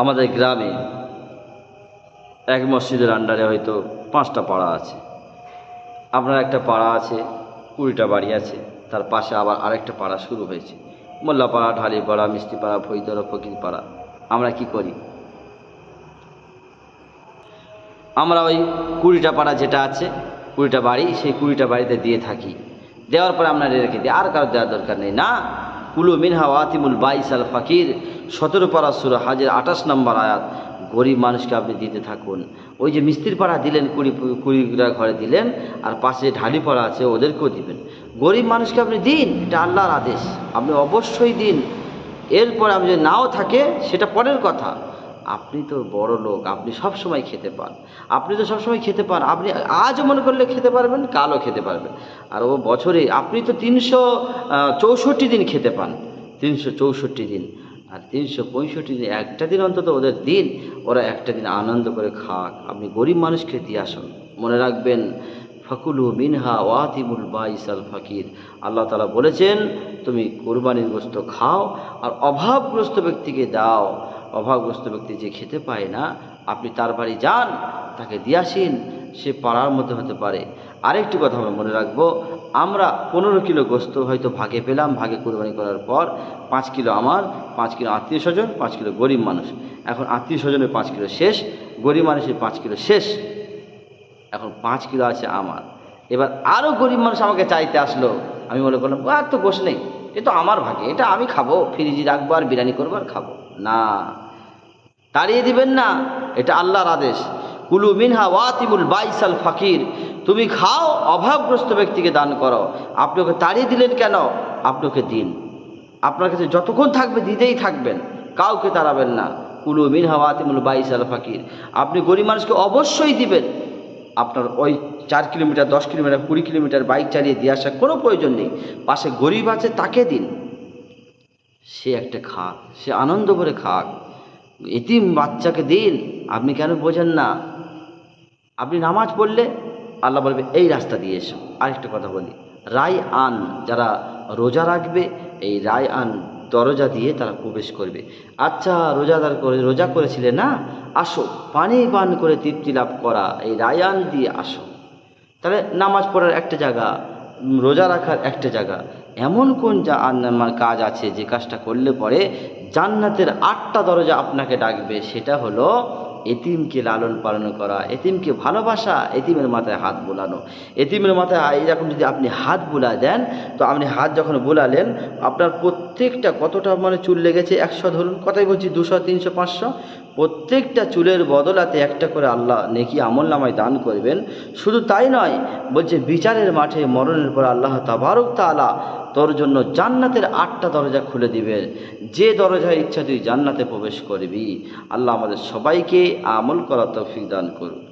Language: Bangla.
আমাদের গ্রামে এক মসজিদের আন্ডারে হয়তো পাঁচটা পাড়া আছে। আপনার একটা পাড়া আছে, কুড়িটা বাড়ি আছে, তার পাশে আবার আরেকটা পাড়া শুরু হয়েছে। মোল্লাপাড়া, ঢালিপাড়া, মিষ্টিপাড়া ভৈদরা ফকিরপাড়া। আমরা কি করি? আমরা ওই কুড়িটা পাড়া যেটা আছে, কুড়িটা বাড়ি, সেই কুড়িটা বাড়িতে দিয়ে থাকি। দেওয়ার পরে আমরা রেখে দিই। আর কারও দেওয়ার দরকার নেই। না কুলু মিনহা ওয়াতিমুল বাইস আল ফাকির। সতেরো পাড়া সুর হাজির আঠাশ নম্বর আয়াত, গরিব মানুষকে আপনি দিতে থাকুন। ওই যে মিস্ত্রির পাড়া দিলেন, কুড়ি কুড়িটা ঘরে দিলেন, আর পাশে ঢালি পাড়া আছে, ওদেরকেও দিবেন। গরিব মানুষকে আপনি দিন, এটা আল্লাহর আদেশ। আপনি অবশ্যই দিন। এরপর আপনি যদি নাও থাকে, সেটা পরের কথা। আপনি তো বড় লোক, আপনি সব সময় খেতে পান। আপনি তো সবসময় খেতে পান, আপনি আজও মনে করলে খেতে পারবেন, কালও খেতে পারবেন। আর ও বছরে, আপনি তো তিনশো চৌষট্টি দিন খেতে পান। তিনশো চৌষট্টি দিন। আর তিনশো পঁয়ষট্টি দিন, একটা দিন অন্তত ওদের দিন, ওরা একটা দিন আনন্দ করে খাক। আপনি গরিব মানুষকে দিয়ে আসুন। মনে রাখবেন, ফাকুলু মিনহা ওয়াতিমুল বাইসাল ফাকির। আল্লাহ তালা বলেছেন, তুমি কোরবানির গোস্ত খাও আর অভাবগ্রস্ত ব্যক্তিকে দাও। অভাবগ্রস্ত ব্যক্তি যে খেতে পায় না, আপনি তার বাড়ি যান, তাকে দিয়ে আসিন, সে পাড়ার মধ্যে হতে পারে। আরেকটি কথা আমরা মনে রাখব, আমরা পনেরো কিলো গোস্ত হয়তো ভাগে পেলাম, ভাগে কোরবানি করার পর পাঁচ কিলো আমার, পাঁচ কিলো আত্মীয় স্বজন, পাঁচ কিলো গরিব মানুষ। এখন আত্মীয় স্বজনের পাঁচ কিলো শেষ, গরিব মানুষের পাঁচ কিলো শেষ। এখন পাঁচ কিলো আছে আমার। এবার আরও গরিব মানুষ আমাকে চাইতে আসলো। আমি মনে করলাম আর তো গোশ নেই। এ তো আমার ভাগে এটা আমি খাব। ফ্রিজি রাখব আর বিরিয়ানি করব আর খাব। না। তাড়িয়ে দিবেন না, এটা আল্লাহর আদেশ। কুলু মিনহা ওয়াতিমুল বাইসাল ফাকির, তুমি খাও, অভাবগ্রস্ত ব্যক্তিকে দান করো। আপনি ওকে তাড়িয়ে দিলেন কেন? আপনি ওকে দিন। আপনার কাছে যতক্ষণ থাকবে, দিতেই থাকবেন। কাউকে তাড়াবেন না। কুলু মিনহা ওয়াতিমুল বাইসাল ফাকির, আপনি গরিব মানুষকে অবশ্যই দিবেন। আপনার ওই চার কিলোমিটার, দশ কিলোমিটার, কুড়ি কিলোমিটার বাইক চালিয়ে দিয়ে আসার কোনো প্রয়োজন নেই। পাশে গরিব আছে, তাকে দিন। সে একটা খাক, সে আনন্দ করে খাক। এতিম বাচ্চাকে দিন, আপনি কেন বোঝেন না? আপনি নামাজ পড়লে আল্লাহ বলবে, এই রাস্তা দিয়ে এসো। আরেকটা কথা বলি, রায় আন, যারা রোজা রাখবে, এই রায় আন দরজা দিয়ে তারা প্রবেশ করবে। আচ্ছা রোজাদার করে, রোজা করেছিলে না? আসো, পানি পান করে তৃপ্তি লাভ করা, এই রায়ান দিয়ে আসো। তাহলে নামাজ পড়ার একটা জায়গা রোজা রাখার একটা জায়গা। এমন কোন যা কাজ আছে যে কাজটা করলে পরে জান্নাতের আটটা দরজা আপনাকে ডাকবে, সেটা হলো এতিমকে লালন পালন করা, এতিমকে ভালোবাসা, এতিমের মাথায় হাত বোলানো। এতিমের মাথায় এরকম যদি আপনি হাত বোলা দেন, তো আপনি হাত যখন বোলালেন, আপনার প্রত্যেকটা কতটা মানে চুল লেগেছে? একশো ধরুন, কথাই বলছি, দুশো, তিনশো, পাঁচশো। প্রত্যেকটা চুলের বদলাতে একটা করে আল্লাহ নেকি আমল নামায় দান করবেন। শুধু তাই নয়, বলছে, বিচারের মাঠে মরণের পর আল্লাহ তাবারক তালা তোর জন্য জান্নাতের আটটা দরজা খুলে দিবে। যে দরজায় ইচ্ছা তুই জান্নাতে প্রবেশ করবি। আল্লাহ আমাদের সবাইকে আমল করা তৌফিক দান করুন।